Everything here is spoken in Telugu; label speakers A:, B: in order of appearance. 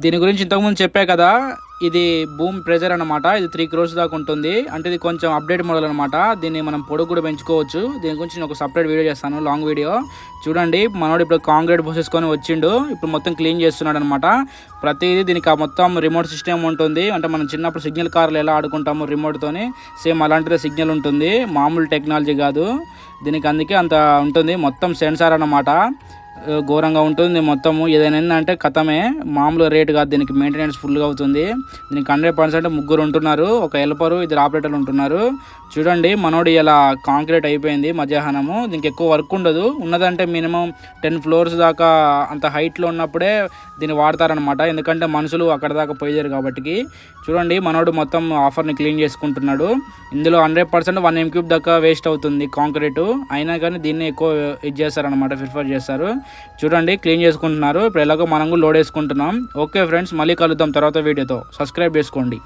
A: దీని గురించి ఇంతకుముందు చెప్పా కదా ఇది భూమి ప్రెజర్ అనమాట ఇది త్రీ క్రోర్స్ దాకా ఉంటుంది. అంటే ఇది కొంచెం అప్డేట్ మోడల్ అనమాట దీన్ని మనం పొడుగు కూడా పెంచుకోవచ్చు. దీని గురించి నేను ఒక సపరేట్ వీడియో చేస్తాను లాంగ్ వీడియో చూడండి మనోడు ఇప్పుడు కాంక్రీట్ పోసేసుకొని వచ్చిండు. ఇప్పుడు మొత్తం క్లీన్ చేస్తున్నాడు అనమాట ప్రతిదీ దీనికి ఆ మొత్తం రిమోట్ సిస్టమ్ ఉంటుంది. అంటే మనం చిన్నప్పుడు సిగ్నల్ కార్లు ఎలా ఆడుకుంటామో రిమోట్తోని సేమ్ అలాంటిదే సిగ్నల్ ఉంటుంది. మామూలు టెక్నాలజీ కాదు. దీనికి అందుకే అంత ఉంటుంది. మొత్తం సెన్సార్ అనమాట ఘోరంగా ఉంటుంది. మొత్తము ఏదైనా ఏంటంటే కథమే. మామూలు రేట్ కాదు దీనికి మెయింటెనెన్స్ ఫుల్గా అవుతుంది. దీనికి హండ్రెడ్ పర్సెంట్ ముగ్గురు ఉంటున్నారు. ఒక హెల్పరు ఇద్దరు ఆపరేటర్లు ఉంటున్నారు. చూడండి మనోడు ఇలా కాంక్రీట్ అయిపోయింది మధ్యాహ్నము. దీనికి ఎక్కువ వర్క్ ఉండదు. ఉన్నదంటే మినిమం టెన్ ఫ్లోర్స్ దాకా అంత హైట్లో ఉన్నప్పుడే దీన్ని వాడతారనమాట ఎందుకంటే మనుషులు అక్కడ దాకా పోయారు కాబట్టి చూడండి మనోడు మొత్తం ఆఫర్ని క్లీన్ చేసుకుంటున్నాడు. ఇందులో hundred percent one m cube దాకా వేస్ట్ అవుతుంది కాంక్రీట్ అయినా కానీ దీన్ని ఎక్కువ ఇది చేస్తారనమాట ప్రిఫర్ చేస్తారు. చూడండి క్లీన్ చేసుకుంటున్నారు. ఇప్పుడు ఎలాగో మనం కూడా లోడ్ వేసుకుంటున్నాం. ఓకే ఫ్రెండ్స్ మళ్ళీ కలుద్దాం తర్వాత వీడియోతో. సబ్స్క్రైబ్ చేసుకోండి.